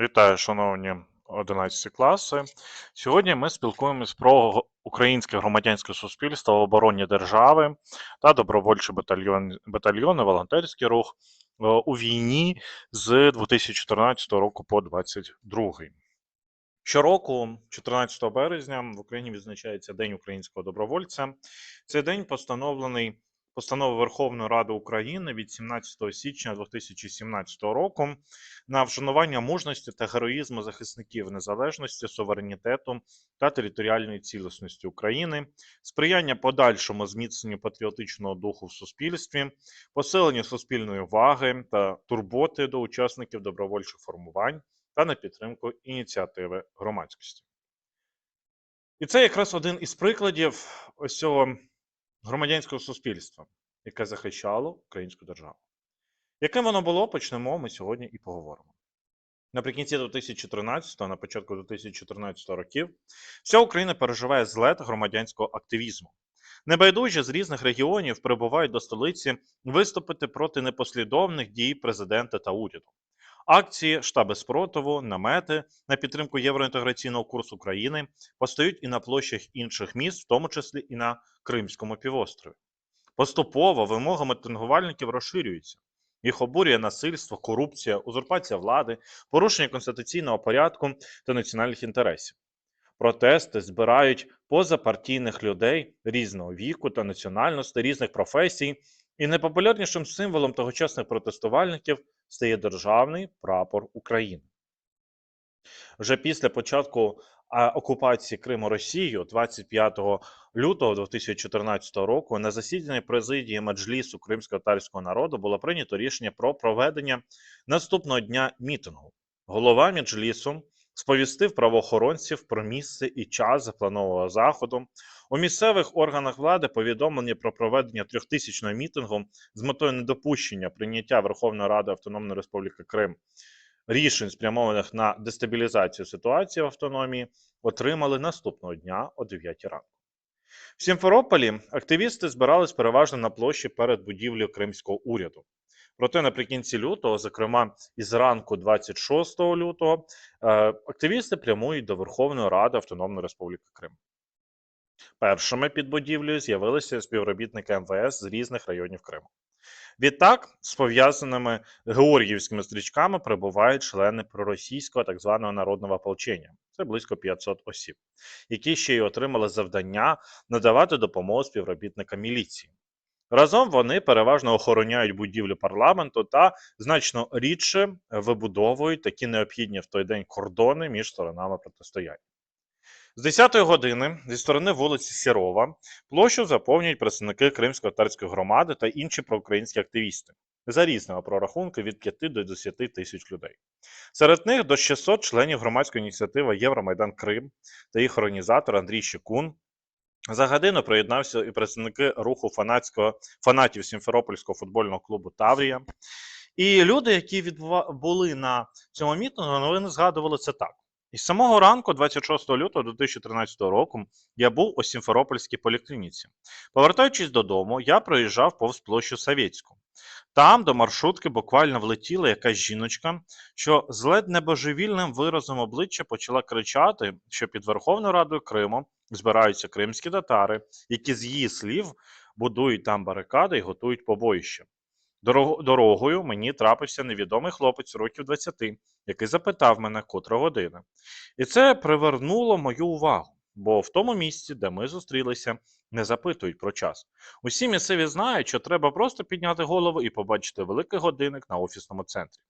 Вітаю, шановні 11 класи. Сьогодні ми спілкуємось про українське громадянське суспільство, оборонні держави та добровольчі батальйон, батальйони, волонтерський рух е, у війні з 2014 року по 2022. Щороку, 14 березня, в Україні відзначається День українського добровольця. Цей день постановлений постановою Верховної Ради України від 17 січня 2017 року на вшанування мужності та героїзму захисників незалежності, суверенітету та територіальної цілісності України, сприяння подальшому зміцненню патріотичного духу в суспільстві, посиленню суспільної уваги та турботи до учасників добровольчих формувань та на підтримку ініціативи громадськості. І це якраз один із прикладів ось цього громадянського суспільства, яке захищало українську державу. Яким воно було, почнемо ми сьогодні і поговоримо. Наприкінці 2013 на початку 2014 років вся Україна переживає злет громадянського активізму. Небайдужі з різних регіонів прибувають до столиці виступити проти непослідовних дій президента та уряду. Акції штаби спротиву, намети на підтримку євроінтеграційного курсу України постають і на площах інших міст, в тому числі і на Кримському півострові. Поступово вимоги мітингувальників розширюються. Їх обурює насильство, корупція, узурпація влади, порушення конституційного порядку та національних інтересів. Протести збирають позапартійних людей різного віку та національності, різних професій, і найпопулярнішим символом тогочасних протестувальників стає державний прапор України. Вже після початку окупації Криму Росією 25 лютого 2014 року на засіданні президії Меджлісу кримсько-татарського народу було прийнято рішення про проведення наступного дня мітингу. Голова Меджлісу сповістив правоохоронців про місце і час запланованого заходу. У місцевих органах влади повідомлення про проведення трьохтисячного мітингу з метою недопущення прийняття Верховної Ради Автономної Республіки Крим рішень, спрямованих на дестабілізацію ситуації в автономії, отримали наступного дня о 9 ранку. В Сімферополі активісти збирались переважно на площі перед будівлею кримського уряду. Проте наприкінці лютого, зокрема із ранку 26 лютого, е, активісти прямують до Верховної Ради Автономної Республіки Крим. Першими під будівлею з'явилися співробітники МВС з різних районів Криму. Відтак, з пов'язаними георгіївськими стрічками прибувають члени проросійського так званого народного ополчення. Це близько 500 осіб, які ще й отримали завдання надавати допомогу співробітникам міліції. Разом вони переважно охороняють будівлю парламенту та значно рідше вибудовують такі необхідні в той день кордони між сторонами протистояння. З 10-ї години зі сторони вулиці Сірова площу заповнюють представники Кримсько-татарської громади та інші проукраїнські активісти за різними прорахунки від 5 до 10 тисяч людей. Серед них до 600 членів громадської ініціативи Євромайдан Крим та їх організатор Андрій Щекун. За годину приєднався і представники руху фанатського фанатів Сімферопольського футбольного клубу Таврія. І люди, які відбува... були на цьому мітингу, вони згадували це так. І з самого ранку, 26 лютого 2013 року, я був у Сімферопольській поліклініці. Повертаючись додому, я проїжджав повз площу Савєцьку. Там до маршрутки буквально влетіла якась жіночка, що з ледь небожевільним виразом обличчя почала кричати, що під Верховною Радою Криму збираються кримські татари, які з її слів будують там барикади і готують побоїще. Дорогою мені трапився невідомий хлопець років 20, який запитав мене, котра година. І це привернуло мою увагу, бо в тому місці, де ми зустрілися, не запитують про час. Усі місцеві знають, що треба просто підняти голову і побачити великий годинник на офісному центрі.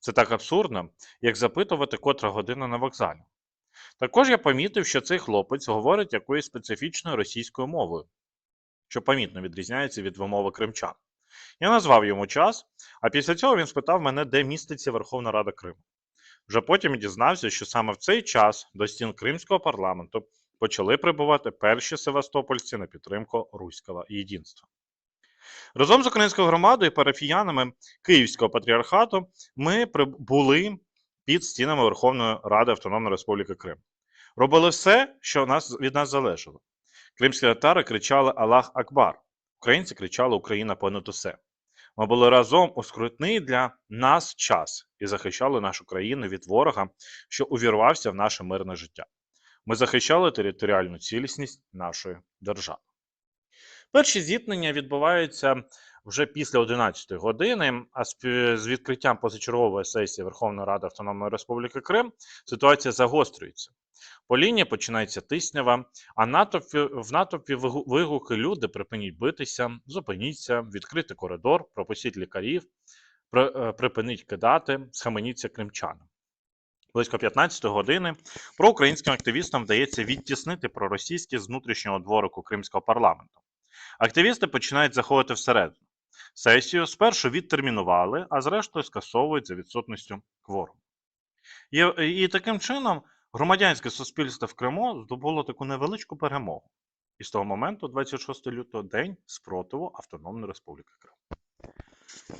Це так абсурдно, як запитувати, котра година на вокзалі. Також я помітив, що цей хлопець говорить якоюсь специфічною російською мовою, що помітно відрізняється від вимови кримчан. Я назвав йому час, а після цього він спитав мене, де міститься Верховна Рада Криму. Вже потім дізнався, що саме в цей час до стін Кримського парламенту почали прибувати перші севастопольці на підтримку руського єдинства. Разом з українською громадою і парафіянами Київського патріархату ми були під стінами Верховної Ради Автономної Республіки Крим. Робили все, що нас, від нас залежало. Кримські татари кричали Аллах Акбар, українці кричали Україна понад усе. Ми були разом у скрутний для нас час і захищали нашу країну від ворога, що увірвався в наше мирне життя. Ми захищали територіальну цілісність нашої держави. Перші зіткнення відбуваються вже після 11 години, а з відкриттям позачергової сесії Верховної Ради Автономної Республіки Крим ситуація загострюється. По лінії починається тиснява, а натовпі, в натовпі вигуки люди припиніть битися, зупиніться, відкрити коридор, пропустіть лікарів, е, припиніть кидати, схаменіться кримчанам. Близько 15 години проукраїнським активістам вдається відтіснити проросійські з внутрішнього дворику кримського парламенту. Активісти починають заходити всередину. Сесію спершу відтермінували, а зрештою скасовують за відсутністю кворуму. І, і таким чином громадянське суспільство в Криму здобуло таку невеличку перемогу. І з того моменту, 26 лютого, день спротиву Автономної Республіки Крим.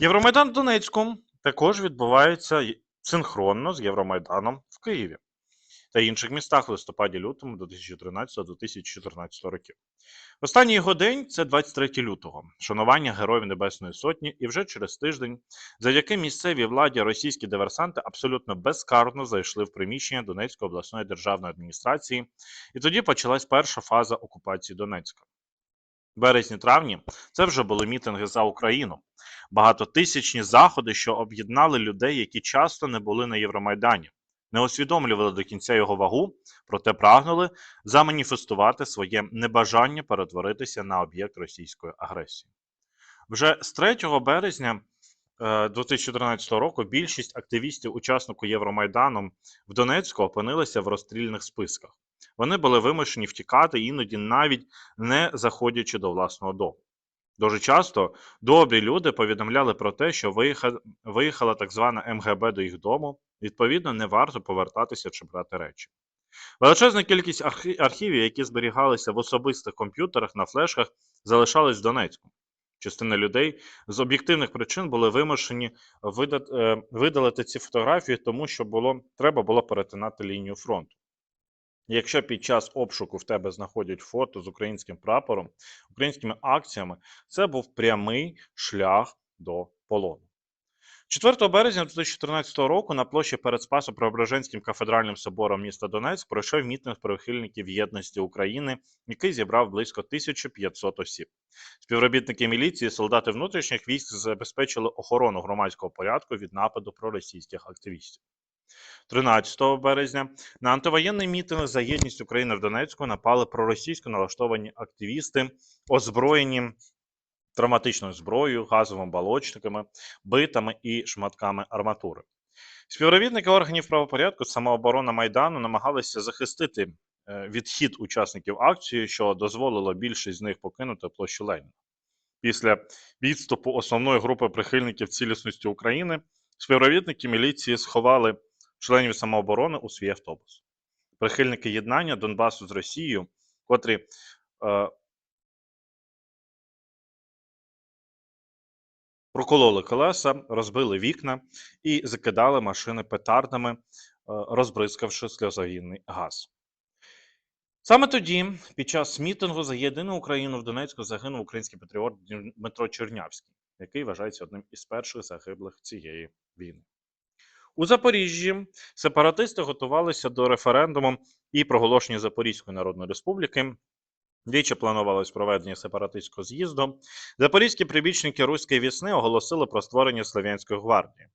Євромайдан в Донецьку також відбувається синхронно з Євромайданом в Києві та інших містах в листопаді-лютому 2013-2014 років. Останній його день це 23 лютого, шанування Героїв Небесної Сотні, і вже через тиждень, завдяки місцевій владі російські диверсанти абсолютно безкарно зайшли в приміщення Донецької обласної державної адміністрації, і тоді почалась перша фаза окупації Донецька. Березні-травні це вже були мітинги за Україну, багатотисячні заходи, що об'єднали людей, які часто не були на Євромайдані, не усвідомлювали до кінця його вагу, проте прагнули заманіфестувати своє небажання перетворитися на об'єкт російської агресії. Вже з 3 березня е, 2014 року більшість активістів, учасників Євромайдану в Донецьку опинилися в розстрільних списках. Вони були вимушені втікати, іноді навіть не заходячи до власного дому. Дуже часто добрі люди повідомляли про те, що виїхала так звана МГБ до їх дому, відповідно, не варто повертатися чи брати речі. Величезна кількість архі- архівів, які зберігалися в особистих комп'ютерах на флешках, залишались в Донецьку. Частина людей з об'єктивних причин були вимушені е, видалити ці фотографії, тому що було, треба було перетинати лінію фронту. Якщо під час обшуку в тебе знаходять фото з українським прапором, українськими акціями, це був прямий шлях до полону. 4 березня 2014 року на площі перед Спасо Преображенським кафедральним собором міста Донецьк пройшов мітинг прихильників єдності України, який зібрав близько 1500 осіб. Співробітники міліції, солдати внутрішніх військ забезпечили охорону громадського порядку від нападу проросійських активістів. 13 березня на антивоєнний мітинг за єдність України в Донецьку напали проросійсько налаштовані активісти, озброєні травматичною зброєю, газовими балочниками, битами і шматками арматури. Співробітники органів правопорядку самооборона Майдану намагалися захистити е, відхід учасників акції, що дозволило більшість з них покинути площу Леніна. Після відступу основної групи прихильників цілісності України співробітники міліції сховали членів самооборони у свій автобус. Прихильники єднання Донбасу з Росією, котрі е, прокололи колеса, розбили вікна і закидали машини петардами, е, розбризкавши сльозогінний газ. Саме тоді, під час мітингу за єдину Україну в Донецьку загинув український патріот Дмитро Чернявський, який вважається одним із перших загиблих цієї війни. У Запоріжжі сепаратисти готувалися до референдуму і проголошення Запорізької Народної Республіки. Двічі планувалось проведення сепаратистського з'їзду. Запорізькі прибічники Руської вісни оголосили про створення Слов'янської гвардії.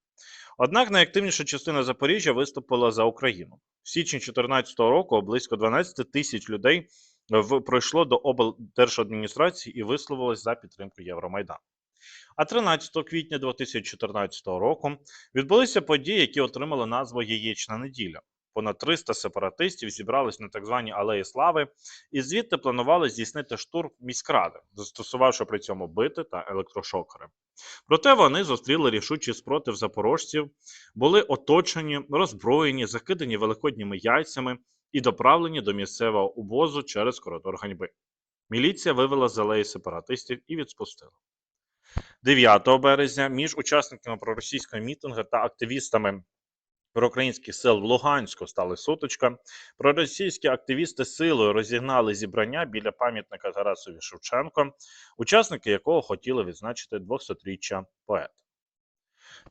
Однак найактивніша частина Запоріжжя виступила за Україну. В січні 2014 року близько 12 тисяч людей пройшло до облдержадміністрації і висловилось за підтримку Євромайдану. А 13 квітня 2014 року відбулися події, які отримали назву Яєчна неділя. Понад 300 сепаратистів зібрались на так званій Алеї Слави і звідти планували здійснити штурм міськради, застосувавши при цьому бити та електрошокери. Проте вони зустріли рішучий спротив запорожців, були оточені, роззброєні, закидані великодніми яйцями і доправлені до місцевого убозу через коридор ганьби. Міліція вивела з алеї сепаратистів і відспустила. 9 березня між учасниками проросійського мітингу та активістами проукраїнських сил в Луганську стали сутичка. Проросійські активісти силою розігнали зібрання біля пам'ятника Тарасові Шевченко, учасники якого хотіли відзначити 200-річчя поета.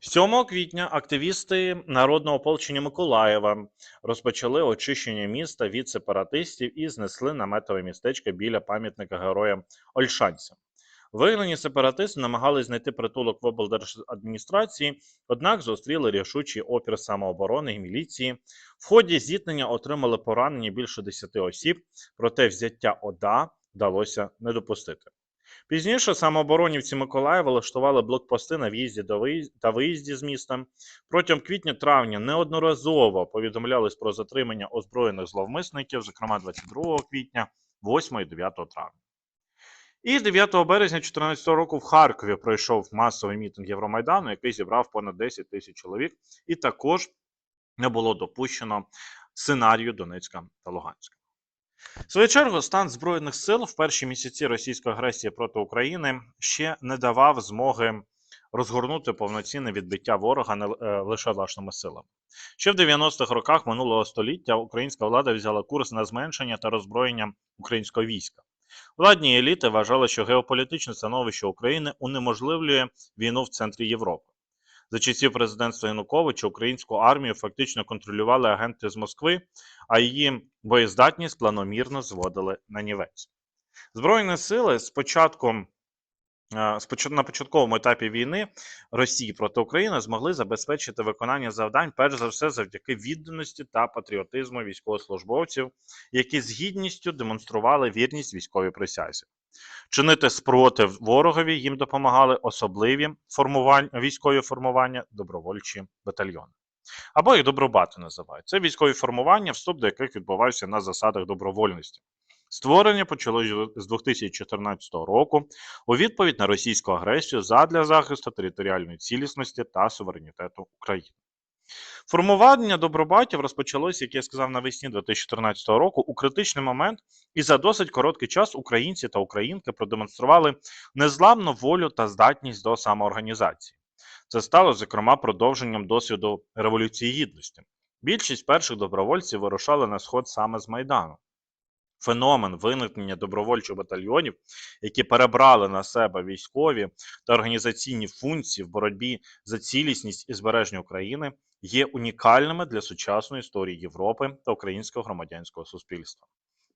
7 квітня активісти народного ополчення Миколаєва розпочали очищення міста від сепаратистів і знесли наметове містечко біля пам'ятника героям Ольшанцям. Вигнані сепаратисти намагались знайти притулок в облдержадміністрації, однак зустріли рішучий опір самооборони і міліції. В ході зіткнення отримали поранення більше 10 осіб, проте взяття ОДА вдалося не допустити. Пізніше самооборонівці Миколаєва влаштували блокпости на в'їзді та виїзді з міста. Протягом квітня-травня неодноразово повідомлялись про затримання озброєних зловмисників, зокрема 22 квітня, 8 і 9 травня. І 9 березня 2014 року в Харкові пройшов масовий мітинг Євромайдану, який зібрав понад 10 тисяч чоловік, і також не було допущено сценарію Донецька та Луганська. В свою чергу, стан Збройних сил в перші місяці російської агресії проти України ще не давав змоги розгорнути повноцінне відбиття ворога не лише власними силами. Ще в 90-х роках минулого століття українська влада взяла курс на зменшення та роззброєння українського війська. Владні еліти вважали, що геополітичне становище України унеможливлює війну в центрі Європи. За часів президентства Януковича українську армію фактично контролювали агенти з Москви, а її боєздатність планомірно зводили на нівець. Збройні сили з початком на початковому етапі війни Росії проти України змогли забезпечити виконання завдань, перш за все, завдяки відданості та патріотизму військовослужбовців, які з гідністю демонстрували вірність військовій присязі. Чинити спротив ворогові їм допомагали особливі формувань, військові формування, добровольчі батальйони. Або їх добробати називають. Це військові формування, вступ до яких відбувався на засадах добровольності. Створення почалось з 2014 року у відповідь на російську агресію задля захисту територіальної цілісності та суверенітету України. Формування добробатів розпочалося, як я сказав, навесні 2014 року у критичний момент, і за досить короткий час українці та українки продемонстрували незламну волю та здатність до самоорганізації. Це стало, зокрема, продовженням досвіду Революції Гідності. Більшість перших добровольців вирушали на сход саме з Майдану. Феномен виникнення добровольчих батальйонів, які перебрали на себе військові та організаційні функції в боротьбі за цілісність і збереження України, є унікальними для сучасної історії Європи та українського громадянського суспільства.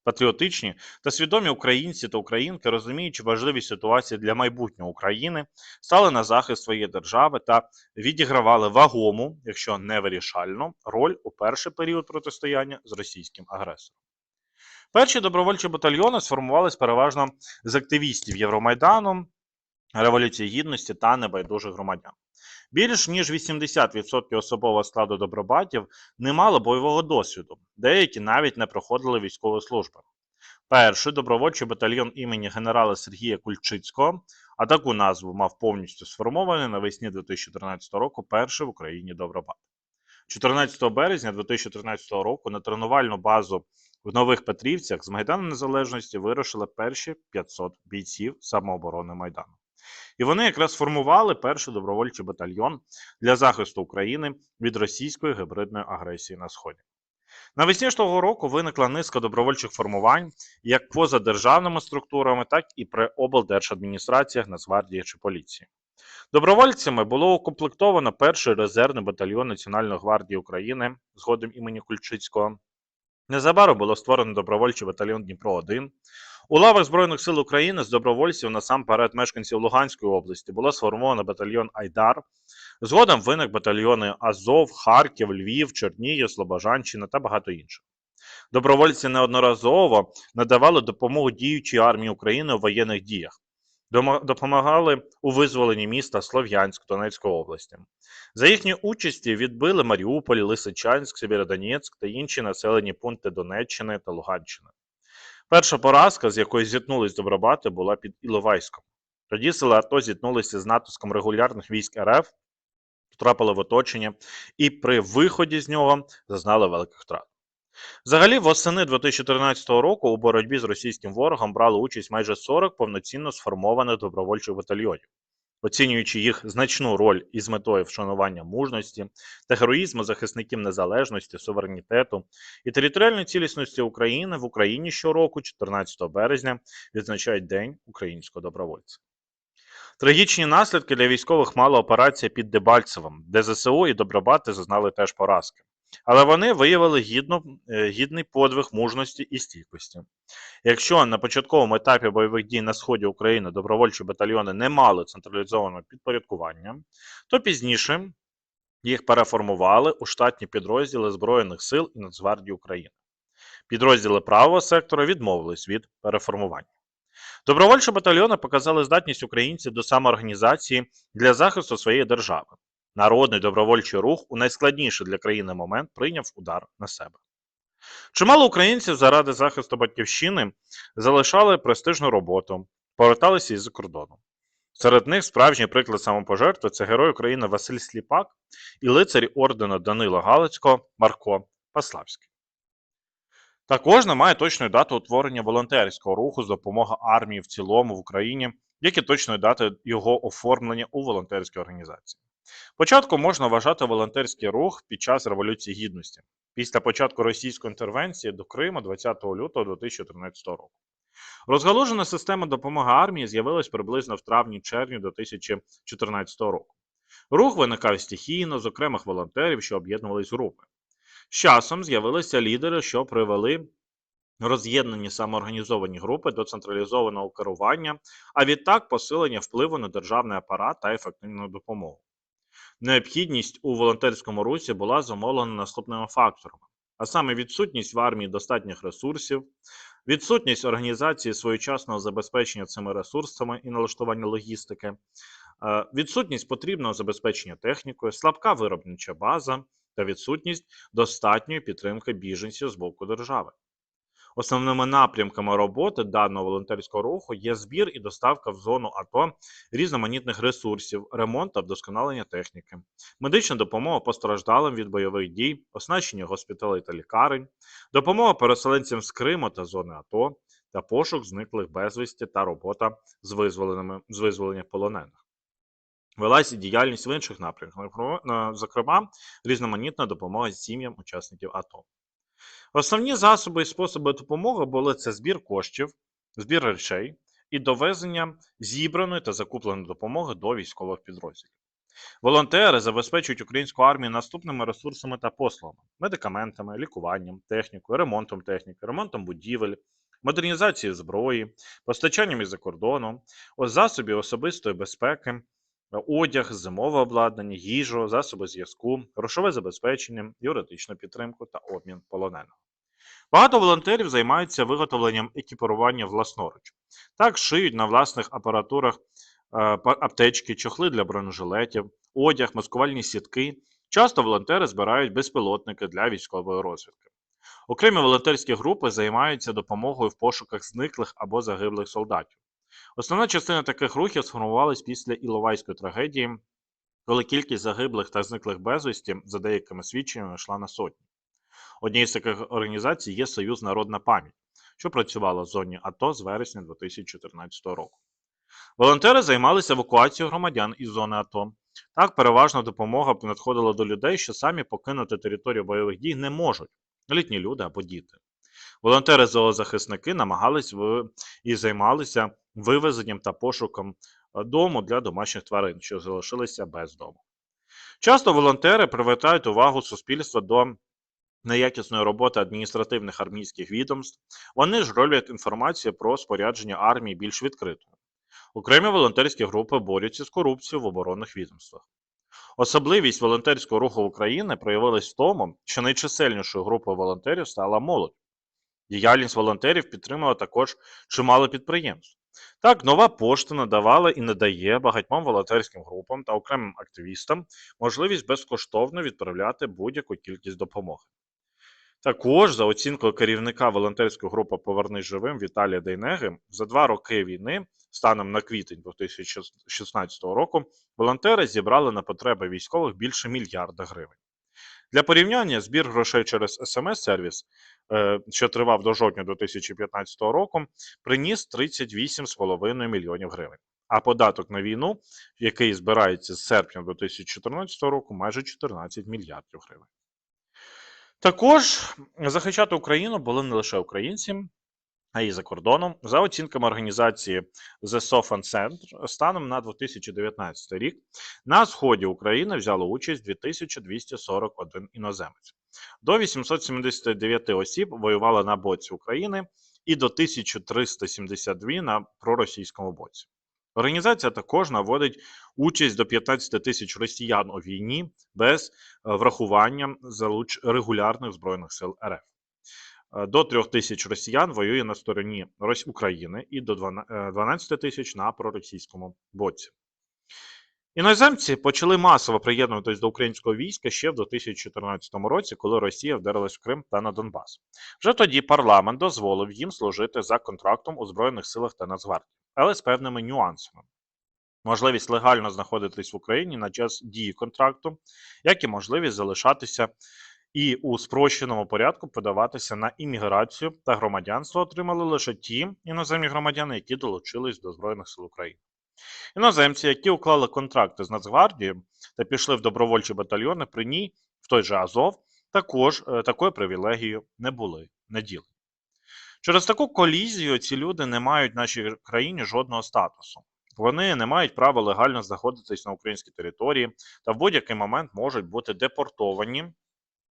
Патріотичні та свідомі українці та українки, розуміючи важливість ситуації для майбутнього України, стали на захист своєї держави та відігравали вагому, якщо не вирішальну, роль у перший період протистояння з російським агресором. Перші добровольчі батальйони сформувались переважно з активістів Євромайдану, Революції Гідності та небайдужих громадян. Більш ніж 80% особового складу добробатів не мали бойового досвіду, деякі навіть не проходили військову службу. Перший добровольчий батальйон імені генерала Сергія Кульчицького, а таку назву мав повністю сформований навесні 2013 року перший в Україні добробат. 14 березня 2013 року на тренувальну базу в Нових Петрівцях з Майдану Незалежності вирушили перші 500 бійців самооборони Майдану. І вони якраз формували перший добровольчий батальйон для захисту України від російської гібридної агресії на Сході. Навесні ж того року виникла низка добровольчих формувань як поза державними структурами, так і при облдержадміністраціях, Нацгвардії чи поліції. Добровольцями було укомплектовано перший резервний батальйон Національної гвардії України згодом імені Кульчицького. Незабаром було створено добровольчий батальйон Дніпро 1 У лавах Збройних сил України з добровольців насамперед мешканців Луганської області було сформовано батальйон Айдар. Згодом виник батальйони Азов, Харків, Львів, Чернігів, Слобожанщина та багато інших. Добровольці неодноразово надавали допомогу діючій армії України у воєнних діях. Допомагали у визволенні міста Слов'янськ Донецької області. За їхньої участі відбили Маріуполь, Лисичанськ, Сєвєродонецьк та інші населені пункти Донеччини та Луганщини. Перша поразка, з якою зіткнулись добробати, була під Іловайськом. Тоді сили АТО зіткнулися з натиском регулярних військ РФ, потрапили в оточення і при виході з нього зазнали великих втрат. Взагалі, восени 2014 року у боротьбі з російським ворогом брали участь майже 40 повноцінно сформованих добровольчих батальйонів. оцінюючи їх значну роль із метою вшанування мужності та героїзму захисників незалежності, суверенітету і територіальної цілісності України в Україні щороку, 14 березня, відзначають День українського добровольця. Трагічні наслідки для військових мала операція під Дебальцевим, де ЗСУ і Добробати зазнали теж поразки. Але вони виявили гідно, е, гідний подвиг мужності і стійкості. Якщо на початковому етапі бойових дій на сході України добровольчі батальйони не мали централізованого підпорядкування, то пізніше їх переформували у штатні підрозділи Збройних сил і Нацгвардії України. Підрозділи правого сектора відмовились від переформування. Добровольчі батальйони показали здатність українців до самоорганізації для захисту своєї держави. Народний добровольчий рух у найскладніший для країни момент прийняв удар на себе. Чимало українців заради захисту батьківщини залишали престижну роботу, поверталися із-за кордону. Серед них справжній приклад самопожертви це герой України Василь Сліпак і лицарі ордена Данила Галицького Марко Паславський. Також немає точної дати утворення волонтерського руху з допомоги армії в цілому в Україні, як і точної дати його оформлення у волонтерській організації. Початку можна вважати волонтерський рух під час Революції Гідності, після початку російської інтервенції до Криму 20 лютого 2014 року. Розгалужена система допомоги армії з'явилась приблизно в травні-червні 2014 року. Рух виникав стихійно з окремих волонтерів, що об'єднувались групи. З часом з'явилися лідери, що привели роз'єднані самоорганізовані групи до централізованого керування, а відтак посилення впливу на державний апарат та ефективну допомогу. Необхідність у волонтерському русі була зумовлена наступними факторами, а саме відсутність в армії достатніх ресурсів, відсутність організації своєчасного забезпечення цими ресурсами і налаштування логістики, е, відсутність потрібного забезпечення технікою, слабка виробнича база та відсутність достатньої підтримки біженців з боку держави. Основними напрямками роботи даного волонтерського руху є збір і доставка в зону АТО різноманітних ресурсів, ремонт та вдосконалення техніки, медична допомога постраждалим від бойових дій, оснащення госпіталей та лікарень, допомога переселенцям з Криму та зони АТО та пошук зниклих безвісті та робота з визволеними з визволення полонених. Велася діяльність в інших напрямках, зокрема, різноманітна допомога сім'ям учасників АТО. Основні засоби і способи допомоги були це збір коштів, збір речей і довезення зібраної та закупленої допомоги до військових підрозділів. Волонтери забезпечують українську армію наступними ресурсами та послугами: медикаментами, лікуванням, технікою, ремонтом техніки, ремонтом будівель, модернізацією зброї, постачанням із-за кордону, засобів особистої безпеки, одяг, зимове обладнання, їжу, засоби зв'язку, грошове забезпечення, юридичну підтримку та обмін полоненого. Багато волонтерів займаються виготовленням екіпірування власноруч. Так шиють на власних апаратурах е, аптечки, чохли для бронежилетів, одяг, маскувальні сітки. Часто волонтери збирають безпілотники для військової розвідки. Окремі волонтерські групи займаються допомогою в пошуках зниклих або загиблих солдатів. Основна частина таких рухів сформувалась після Іловайської трагедії, коли кількість загиблих та зниклих безвісті, за деякими свідченнями, йшла на сотні. Однією з таких організацій є Союз Народна пам'ять, що працювала в зоні АТО з вересня 2014 року. Волонтери займалися евакуацією громадян із зони АТО. Так, переважна допомога надходила до людей, що самі покинути територію бойових дій не можуть літні люди або діти. Волонтери-зоозахисники намагались в... і займалися вивезенням та пошуком е, дому для домашніх тварин, що залишилися без дому. Часто волонтери привертають увагу суспільства до неякісної роботи адміністративних армійських відомств, вони ж роблять інформацію про спорядження армії більш відкритою. Окремі волонтерські групи борються з корупцією в оборонних відомствах. Особливість волонтерського руху України проявилась в тому, що найчисельнішою групою волонтерів стала молодь. Діяльність волонтерів підтримала також чимало підприємств. Так, нова пошта надавала і надає багатьом волонтерським групам та окремим активістам можливість безкоштовно відправляти будь-яку кількість допомоги. Також, за оцінкою керівника волонтерської групи Повернись живим Віталія Дейнеги, за два роки війни, станом на квітень 2016 року, волонтери зібрали на потреби військових більше мільярда гривень. Для порівняння збір грошей через смс-сервіс, е, що тривав до жовтня 2015 року, приніс 38,5 мільйонів гривень. а податок на війну, який збирається з серпня 2014 року, майже 14 мільярдів гривень. Також захищати Україну були не лише українці, а й за кордоном. За оцінками організації The Sofan Center, станом на 2019 рік на сході України взяло участь 2241 іноземець. До 879 осіб воювали на боці України і до 1372 на проросійському боці. Організація також наводить участь до 15 тисяч росіян у війні без е, врахування залуч регулярних збройних сил РФ. Е, До 3 тисяч росіян воює на стороні України і до 12 тисяч на проросійському боці. Іноземці почали масово приєднуватись до українського війська ще в 2014 році, коли Росія вдарилась в Крим та на Донбас. Вже тоді парламент дозволив їм служити за контрактом у Збройних силах та Нацгвардії, але з певними нюансами. Можливість легально знаходитись в Україні на час дії контракту, як і можливість залишатися і у спрощеному порядку подаватися на імміграцію та громадянство отримали лише ті іноземні громадяни, які долучились до Збройних сил України. Іноземці, які уклали контракти з Нацгвардією та пішли в добровольчі батальйони, при ній, в той же Азов, також е, такою привілегією не були наділені. Через таку колізію ці люди не мають в нашій країні жодного статусу. Вони не мають права легально знаходитись на українській території та в будь-який момент можуть бути депортовані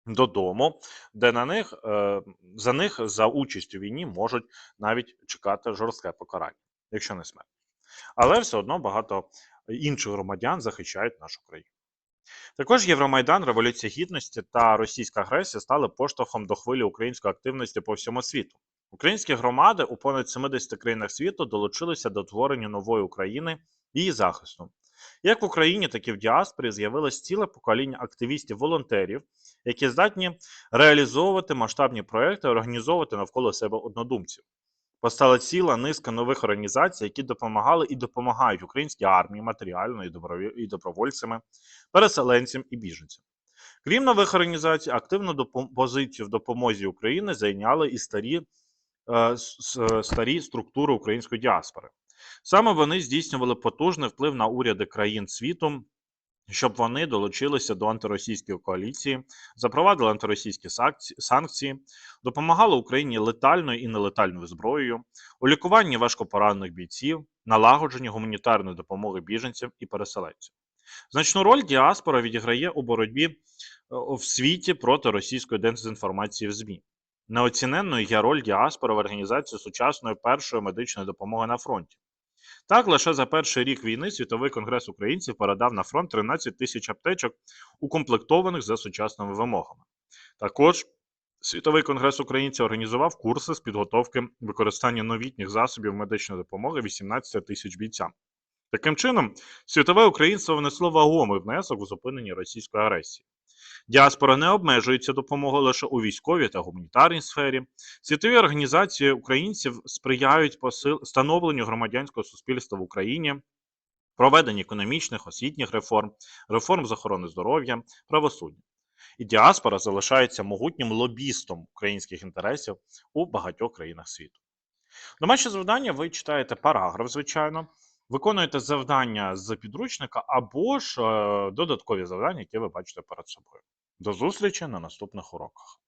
додому, де на них е, за них за участь у війні можуть навіть чекати жорстке покарання, якщо не смерть. Але все одно багато інших громадян захищають нашу країну. Також Євромайдан, Революція Гідності та російська агресія стали поштовхом до хвилі української активності по всьому світу. Українські громади у понад 70 країнах світу долучилися до творення нової України і її захисту. Як в Україні, так і в діаспорі з'явилось ціле покоління активістів-волонтерів, які здатні реалізовувати масштабні проекти, організовувати навколо себе однодумців. Постала ціла низка нових організацій, які допомагали і допомагають українській армії матеріально і, добровольцями, переселенцям і біженцям. Крім нових організацій, активну позицію в допомозі Україні зайняли і старі, е, старі структури української діаспори. Саме вони здійснювали потужний вплив на уряди країн світу, щоб вони долучилися до антиросійської коаліції, запровадили антиросійські санкції, допомагали Україні летальною і нелетальною зброєю, у лікуванні важкопоранених бійців, налагодженні гуманітарної допомоги біженцям і переселенцям. Значну роль діаспора відіграє у боротьбі е, в світі проти російської дезінформації в ЗМІ. Неоціненною є роль діаспори в організації сучасної першої медичної допомоги на фронті. Так, лише за перший рік війни Світовий конгрес українців передав на фронт 13 тисяч аптечок, укомплектованих за сучасними вимогами. Також Світовий конгрес українців організував курси з підготовки використання новітніх засобів медичної допомоги 18 тисяч бійцям. Таким чином, світове українство внесло вагомий внесок у зупинення російської агресії. Діаспора не обмежується допомогою лише у військовій та гуманітарній сфері. Світові організації українців сприяють посил... становленню громадянського суспільства в Україні, проведенню економічних, освітніх реформ, реформ з охорони здоров'я, правосуддя. І діаспора залишається могутнім лобістом українських інтересів у багатьох країнах світу. Домашнє завдання ви читаєте параграф, звичайно, виконуєте завдання з підручника або ж е, додаткові завдання, які ви бачите перед собою. До зустрічі на наступних уроках.